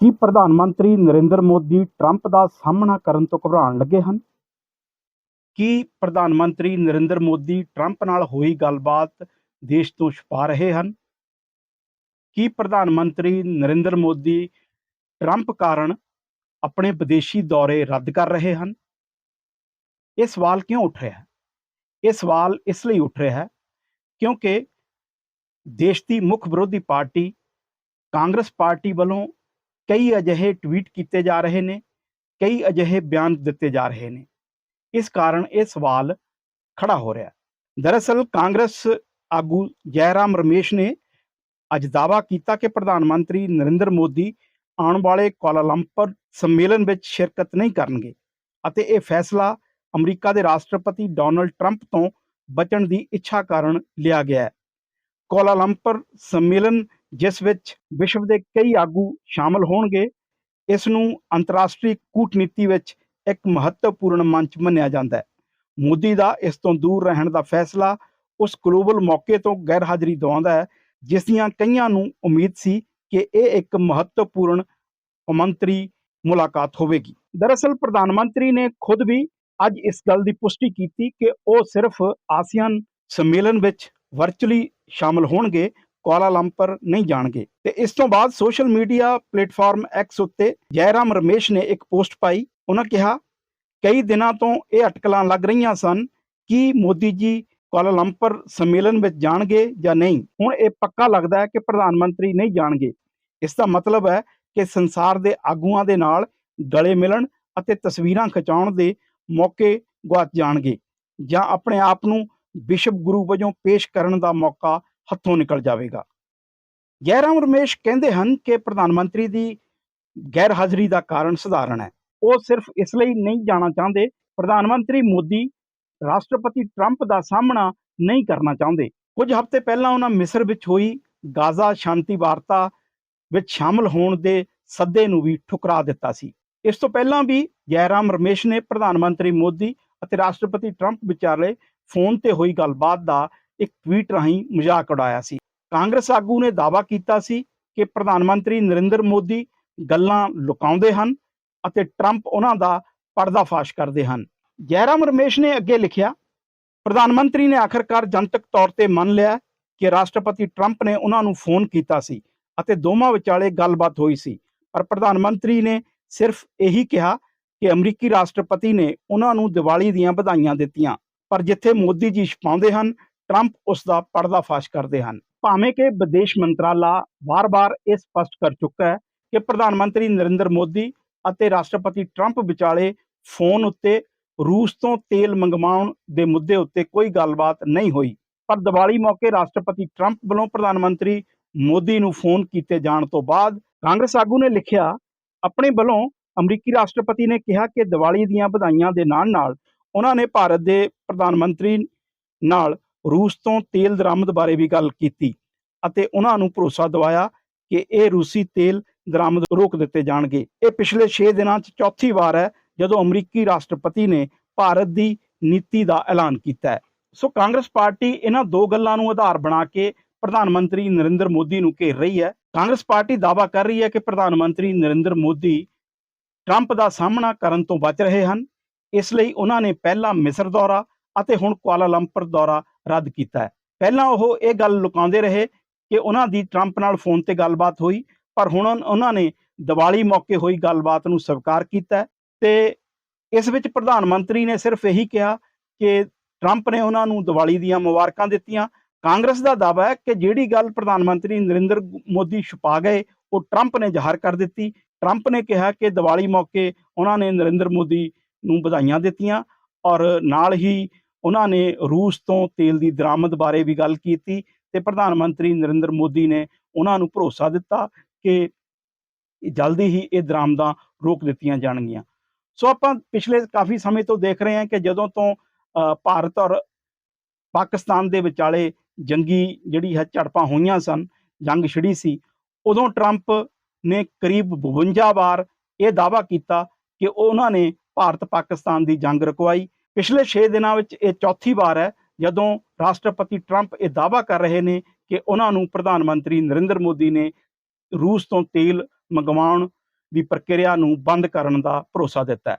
ਕੀ ਪ੍ਰਧਾਨ ਮੰਤਰੀ ਨਰਿੰਦਰ ਮੋਦੀ ਟਰੰਪ ਦਾ ਸਾਹਮਣਾ ਕਰਨ ਤੋਂ ਘਬਰਾਉਣ ਲੱਗੇ ਹਨ? ਕੀ ਪ੍ਰਧਾਨ ਮੰਤਰੀ ਨਰਿੰਦਰ ਮੋਦੀ ਟਰੰਪ ਨਾਲ ਹੋਈ ਗੱਲਬਾਤ ਦੇਸ਼ ਤੋਂ ਛੁਪਾ ਰਹੇ ਹਨ? ਕੀ ਪ੍ਰਧਾਨ ਮੰਤਰੀ ਨਰਿੰਦਰ ਮੋਦੀ ਟਰੰਪ ਕਾਰਨ ਆਪਣੇ ਵਿਦੇਸ਼ੀ ਦੌਰੇ ਰੱਦ ਕਰ ਰਹੇ ਹਨ? ਇਹ ਸਵਾਲ ਕਿਉਂ ਉੱਠ ਰਿਹਾ ਹੈ? ਇਹ ਸਵਾਲ ਇਸ ਲਈ ਉੱਠ ਰਿਹਾ ਹੈ ਕਿਉਂਕਿ ਦੇਸ਼ ਦੀ ਮੁੱਖ ਵਿਰੋਧੀ ਪਾਰਟੀ ਕਾਂਗਰਸ ਪਾਰਟੀ ਵੱਲੋਂ ਕਈ ਅਜਿਹੇ ਟਵੀਟ ਕੀਤੇ ਜਾ ਰਹੇ ਨੇ, ਕਈ ਅਜਿਹੇ ਬਿਆਨ ਦਿੱਤੇ ਜਾ ਰਹੇ ਨੇ। ਇਸ ਕਾਰਨ ਇਹ ਸਵਾਲ ਖੜਾ ਹੋ ਰਿਹਾ ਦਰਅਸਲ ਕਾਂਗਰਸ ਆਗੂ ਜੈਰਾਮ ਰਮੇਸ਼ ਨੇ ਅੱਜ ਦਾਅਵਾ ਕੀਤਾ ਕਿ ਪ੍ਰਧਾਨ ਮੰਤਰੀ ਨਰਿੰਦਰ ਮੋਦੀ ਆਉਣ ਵਾਲੇ ਕੋਲਾਲੰਪਰ ਸੰਮੇਲਨ ਵਿੱਚ ਸ਼ਿਰਕਤ ਨਹੀਂ ਕਰਨਗੇ ਅਤੇ ਇਹ ਫੈਸਲਾ ਅਮਰੀਕਾ ਦੇ ਰਾਸ਼ਟਰਪਤੀ ਡੋਨਲਡ ਟਰੰਪ ਤੋਂ ਬਚਣ ਦੀ ਇੱਛਾ ਕਾਰਨ ਲਿਆ ਗਿਆ ਹੈ। ਕੁਆਲਾਲੰਪਰ ਸੰਮੇਲਨ ਜਿਸ ਵਿੱਚ ਵਿਸ਼ਵ ਦੇ ਕਈ ਆਗੂ ਸ਼ਾਮਲ ਹੋਣਗੇ, ਇਸ ਨੂੰ ਅੰਤਰਰਾਸ਼ਟਰੀ ਕੂਟਨੀਤੀ ਵਿੱਚ ਇੱਕ ਮਹੱਤਵਪੂਰਨ ਮੰਚ ਮੰਨਿਆ ਜਾਂਦਾ ਹੈ। ਮੋਦੀ ਦਾ ਇਸ ਤੋਂ ਦੂਰ ਰਹਿਣ ਦਾ ਫੈਸਲਾ ਉਸ ਗਲੋਬਲ ਮੌਕੇ ਤੋਂ ਗੈਰ ਹਾਜ਼ਰੀ ਦਵਾਉਂਦਾ ਹੈ, ਜਿਸ ਦੀਆਂ ਕਈਆਂ ਨੂੰ ਉਮੀਦ ਸੀ ਕਿ ਇਹ ਇੱਕ ਮਹੱਤਵਪੂਰਨ ਕੌਮਾਂਤਰੀ ਮੁਲਾਕਾਤ ਹੋਵੇਗੀ। ਦਰਅਸਲ ਪ੍ਰਧਾਨ ਮੰਤਰੀ ਨੇ ਖੁਦ ਵੀ ਅੱਜ ਇਸ ਗੱਲ ਦੀ ਪੁਸ਼ਟੀ ਕੀਤੀ ਕਿ ਉਹ ਸਿਰਫ ਆਸੀਅਨ ਸੰਮੇਲਨ ਵਿੱਚ ਵਰਚੁਅਲੀ ਸ਼ਾਮਲ ਹੋਣਗੇ ਕੁਆਲਾਲੰਪਰ ਨਹੀਂ ਜਾਣਗੇ। ਤੇ ਇਸ ਤੋਂ ਬਾਅਦ ਸੋਸ਼ਲ ਮੀਡੀਆ ਪਲੇਟਫਾਰਮ ਐਕਸ ਉੱਤੇ ਜੈਰਾਮ ਰਮੇਸ਼ ਨੇ ਇੱਕ ਪੋਸਟ ਪਾਈ। ਉਹਨਾਂ ਕਿਹਾ, ਕਈ ਦਿਨਾਂ ਤੋਂ ਇਹ ਅਟਕਲਾਂ ਲੱਗ ਰਹੀਆਂ ਸਨ ਕਿ ਮੋਦੀ ਜੀ ਕੁਆਲਾਲੰਪਰ ਸੰਮੇਲਨ ਵਿੱਚ ਜਾਣਗੇ ਜਾਂ ਨਹੀਂ। ਹੁਣ ਇਹ ਪੱਕਾ ਲੱਗਦਾ ਹੈ ਕਿ ਪ੍ਰਧਾਨ ਮੰਤਰੀ ਨਹੀਂ ਜਾਣਗੇ। ਇਸ ਦਾ ਮਤਲਬ ਹੈ ਕਿ ਸੰਸਾਰ ਦੇ ਆਗੂਆਂ ਦੇ ਨਾਲ ਗਲੇ ਮਿਲਣ ਅਤੇ ਤਸਵੀਰਾਂ ਖਿਚਾਉਣ ਦੇ ਮੌਕੇ ਗਵਾਚ ਜਾਣਗੇ ਜਾਂ ਆਪਣੇ ਆਪ ਨੂੰ ਵਿਸ਼ਵ ਗੁਰੂ ਵਜੋਂ ਪੇਸ਼ ਕਰਨ ਦਾ ਮੌਕਾ ਹੱਥੋਂ ਨਿਕਲ ਜਾਵੇਗਾ। ਜੈਰਾਮ ਰਮੇਸ਼ ਕਹਿੰਦੇ ਹਨ ਕਿ ਪ੍ਰਧਾਨ ਮੰਤਰੀ ਦੀ ਗੈਰ ਹਾਜ਼ਰੀ ਦਾ ਕਾਰਨ ਸਧਾਰਨ ਹੈ। ਉਹ ਸਿਰਫ ਇਸ ਲਈ ਨਹੀਂ ਜਾਣਾ ਚਾਹੁੰਦੇ, ਪ੍ਰਧਾਨ ਮੰਤਰੀ ਮੋਦੀ, ਰਾਸ਼ਟਰਪਤੀ ਟਰੰਪ ਦਾ ਸਾਹਮਣਾ ਨਹੀਂ ਕਰਨਾ ਚਾਹੁੰਦੇ। ਕੁਝ ਹਫ਼ਤੇ ਪਹਿਲਾਂ ਉਹਨਾਂ ਮਿਸਰ ਵਿੱਚ ਹੋਈ ਗਾਜ਼ਾ ਸ਼ਾਂਤੀ ਵਾਰਤਾ ਵਿੱਚ ਸ਼ਾਮਲ ਹੋਣ ਦੇ ਸੱਦੇ ਨੂੰ ਵੀ ਠੁਕਰਾ ਦਿੱਤਾ ਸੀ। ਇਸ ਤੋਂ ਪਹਿਲਾਂ ਵੀ ਜੈਰਾਮ ਰਮੇਸ਼ ਨੇ ਪ੍ਰਧਾਨ ਮੰਤਰੀ ਮੋਦੀ ਅਤੇ ਰਾਸ਼ਟਰਪਤੀ ਟਰੰਪ ਵਿਚਾਲੇ ਫੋਨ ਤੇ ਹੋਈ ਗੱਲਬਾਤ ਦਾ ਇੱਕ ਟਵੀਟ ਰਾਹੀਂ ਮਜ਼ਾਕ ਉਡਾਇਆ ਸੀ। ਕਾਂਗਰਸ ਆਗੂ ਨੇ ਦਾਅਵਾ ਕੀਤਾ ਸੀ ਕਿ ਪ੍ਰਧਾਨ ਮੰਤਰੀ ਨਰਿੰਦਰ ਮੋਦੀ ਗੱਲਾਂ ਲੁਕਾਉਂਦੇ ਹਨ ਅਤੇ ਟਰੰਪ ਉਹਨਾਂ ਦਾ ਪਰਦਾਫਾਸ਼ ਕਰਦੇ ਹਨ। ਜੈਰਾਮ ਰਮੇਸ਼ ਨੇ ਅੱਗੇ ਲਿਖਿਆ, ਪ੍ਰਧਾਨ ਮੰਤਰੀ ਨੇ ਆਖਰਕਾਰ ਜਨਤਕ ਤੌਰ ਤੇ ਮੰਨ ਲਿਆ ਕਿ ਰਾਸ਼ਟਰਪਤੀ ਟਰੰਪ ਨੇ ਉਹਨਾਂ ਨੂੰ ਫੋਨ ਕੀਤਾ ਸੀ ਅਤੇ ਦੋਵਾਂ ਵਿਚਾਲੇ ਗੱਲਬਾਤ ਹੋਈ ਸੀ। ਪਰ ਪ੍ਰਧਾਨ ਮੰਤਰੀ ਨੇ ਸਿਰਫ ਇਹੀ ਕਿਹਾ ਕਿ ਅਮਰੀਕੀ ਰਾਸ਼ਟਰਪਤੀ ਨੇ ਉਹਨਾਂ ਨੂੰ ਦੀਵਾਲੀ ਦੀਆਂ ਵਧਾਈਆਂ ਦਿੱਤੀਆਂ, ਪਰ ਜਿੱਥੇ ਮੋਦੀ ਜੀ ਛਪਾਉਂਦੇ ਹਨ ਟਰੰਪ ਉਸ ਦਾ ਪਰਦਾਫਾਸ਼ ਕਰਦੇ ਹਨ। ਭਾਵੇਂ ਕਿ ਵਿਦੇਸ਼ ਮੰਤਰਾਲਾ ਵਾਰ-ਵਾਰ ਇਹ ਸਪਸ਼ਟ ਕਰ ਚੁੱਕਾ ਹੈ ਕਿ ਪ੍ਰਧਾਨ ਮੰਤਰੀ ਨਰਿੰਦਰ ਮੋਦੀ ਅਤੇ ਰਾਸ਼ਟਰਪਤੀ ਟਰੰਪ ਵਿਚਾਲੇ ਫੋਨ ਉੱਤੇ ਰੂਸ ਤੋਂ ਤੇਲ ਮੰਗਵਾਉਣ ਦੇ ਮੁੱਦੇ ਉੱਤੇ ਕੋਈ ਗੱਲਬਾਤ ਨਹੀਂ ਹੋਈ। ਪਰ ਦੀਵਾਲੀ ਮੌਕੇ ਰਾਸ਼ਟਰਪਤੀ ਟਰੰਪ ਵੱਲੋਂ ਪ੍ਰਧਾਨ ਮੰਤਰੀ ਮੋਦੀ ਨੂੰ ਫੋਨ ਕੀਤੇ ਜਾਣ ਤੋਂ ਬਾਅਦ ਕਾਂਗਰਸ ਆਗੂ ਨੇ ਲਿਖਿਆ, ਆਪਣੇ ਵੱਲੋਂ ਅਮਰੀਕੀ ਰਾਸ਼ਟਰਪਤੀ ਨੇ ਕਿਹਾ ਕਿ ਦੀਵਾਲੀ ਦੀਆਂ ਵਧਾਈਆਂ ਦੇ ਨਾਲ-ਨਾਲ ਉਹਨਾਂ ਨੇ ਭਾਰਤ ਦੇ ਪ੍ਰਧਾਨ ਮੰਤਰੀ ਨਾਲ ਰੂਸ ਤੋਂ ਤੇਲ ਦਰਾਮਦ ਬਾਰੇ ਵੀ ਗੱਲ ਕੀਤੀ ਅਤੇ ਉਹਨਾਂ ਨੂੰ ਭਰੋਸਾ ਦਿਵਾਇਆ ਕਿ ਇਹ ਰੂਸੀ ਤੇਲ ਦਰਾਮਦ ਰੋਕ ਦਿੱਤੇ ਜਾਣਗੇ। ਇਹ ਪਿਛਲੇ 6 ਦਿਨਾਂ 'ਚ ਚੌਥੀ ਵਾਰ ਹੈ ਜਦੋਂ ਅਮਰੀਕੀ ਰਾਸ਼ਟਰਪਤੀ ਨੇ ਭਾਰਤ ਦੀ ਨੀਤੀ ਦਾ ਐਲਾਨ ਕੀਤਾ ਹੈ। ਸੋ ਕਾਂਗਰਸ ਪਾਰਟੀ ਇਹਨਾਂ ਦੋ ਗੱਲਾਂ ਨੂੰ ਆਧਾਰ ਬਣਾ ਕੇ ਪ੍ਰਧਾਨ ਮੰਤਰੀ ਨਰਿੰਦਰ ਮੋਦੀ ਨੂੰ ਘੇਰ ਰਹੀ ਹੈ। ਕਾਂਗਰਸ ਪਾਰਟੀ ਦਾਅਵਾ ਕਰ ਰਹੀ ਹੈ ਕਿ ਪ੍ਰਧਾਨ ਮੰਤਰੀ ਨਰਿੰਦਰ ਮੋਦੀ ਟਰੰਪ ਦਾ ਸਾਹਮਣਾ ਕਰਨ ਤੋਂ ਬਚ ਰਹੇ ਹਨ। ਇਸ ਲਈ ਉਹਨਾਂ ਨੇ ਪਹਿਲਾਂ ਮਿਸਰ ਦੌਰਾ ਅਤੇ ਹੁਣ ਕੁਆਲਾਲੰਪਰ ਦੌਰਾ ਰੱਦ ਕੀਤਾ ਹੈ। ਪਹਿਲਾਂ ਉਹ ਇਹ ਗੱਲ ਲੁਕਾਉਂਦੇ ਰਹੇ ਕਿ ਉਹਨਾਂ ਦੀ ਟਰੰਪ ਨਾਲ ਫੋਨ ਤੇ ਗੱਲਬਾਤ ਹੋਈ, ਪਰ ਹੁਣ ਉਹਨਾਂ ਨੇ ਦੀਵਾਲੀ ਮੌਕੇ ਹੋਈ ਗੱਲਬਾਤ ਨੂੰ ਸਵੀਕਾਰ ਕੀਤਾ ਤੇ ਇਸ ਵਿੱਚ ਪ੍ਰਧਾਨ ਮੰਤਰੀ ਨੇ ਸਿਰਫ ਇਹੀ ਕਿਹਾ ਕਿ ਟਰੰਪ ਨੇ ਉਹਨਾਂ ਨੂੰ ਦੀਵਾਲੀ ਦੀਆਂ ਮੁਬਾਰਕਾਂ ਦਿੱਤੀਆਂ। ਕਾਂਗਰਸ ਦਾ ਦਾਅਵਾ ਹੈ ਕਿ ਜਿਹੜੀ ਗੱਲ ਪ੍ਰਧਾਨ ਮੰਤਰੀ ਨਰਿੰਦਰ ਮੋਦੀ ਛੁਪਾ ਗਏ, ਉਹ ਟਰੰਪ ਨੇ ਜ਼ਾਹਰ ਕਰ ਦਿੱਤੀ। ਟਰੰਪ ਨੇ ਕਿਹਾ ਕਿ ਦੀਵਾਲੀ ਮੌਕੇ ਉਹਨਾਂ ਨੇ ਨਰਿੰਦਰ ਮੋਦੀ ਨੂੰ ਵਧਾਈਆਂ ਦਿੱਤੀਆਂ ਔਰ ਨਾਲ ਹੀ ਉਹਨਾਂ ਨੇ ਰੂਸ ਤੋਂ ਤੇਲ ਦੀ ਦਰਾਮਦ ਬਾਰੇ ਵੀ ਗੱਲ ਕੀਤੀ ਤੇ ਪ੍ਰਧਾਨ ਮੰਤਰੀ ਨਰਿੰਦਰ ਮੋਦੀ ਨੇ ਉਹਨਾਂ ਨੂੰ ਭਰੋਸਾ ਦਿੱਤਾ ਕਿ ਜਲਦੀ ਹੀ ਇਹ ਦਰਾਮਦਾਂ ਰੋਕ ਦਿੱਤੀਆਂ ਜਾਣਗੀਆਂ। ਸੋ ਆਪਾਂ ਪਿਛਲੇ ਕਾਫੀ ਸਮੇਂ ਤੋਂ ਦੇਖ ਰਹੇ ਹਾਂ ਕਿ ਜਦੋਂ ਤੋਂ ਭਾਰਤ ਔਰ ਪਾਕਿਸਤਾਨ ਦੇ ਵਿਚਾਲੇ ਜੰਗੀ ਜਿਹੜੀ ਹੈ ਝੜਪਾਂ ਹੋਈਆਂ ਸਨ, ਜੰਗ ਛਿੜੀ ਸੀ, ਉਦੋਂ ਟਰੰਪ ਨੇ ਕਰੀਬ 52 ਵਾਰ ਇਹ ਦਾਅਵਾ ਕੀਤਾ ਕਿ ਉਹਨਾਂ ਨੇ ਭਾਰਤ ਪਾਕਿਸਤਾਨ ਦੀ ਜੰਗ ਰੁਕਵਾਈ ਪਿਛਲੇ 6 ਦਿਨਾਂ ਵਿੱਚ ਇਹ ਚੌਥੀ ਵਾਰ ਹੈ, ਜਦੋਂ ਰਾਸ਼ਟਰਪਤੀ ਟਰੰਪ ਇਹ ਦਾਅਵਾ ਕਰ ਰਹੇ ਨੇ ਕਿ ਉਹਨਾਂ ਨੂੰ ਪ੍ਰਧਾਨ ਮੰਤਰੀ ਨਰਿੰਦਰ ਮੋਦੀ ਨੇ ਰੂਸ ਤੋਂ ਤੇਲ ਮੰਗਵਾਉਣ ਦੀ ਪ੍ਰਕਿਰਿਆ ਨੂੰ ਬੰਦ ਕਰਨ ਦਾ ਭਰੋਸਾ ਦਿੱਤਾ ਹੈ।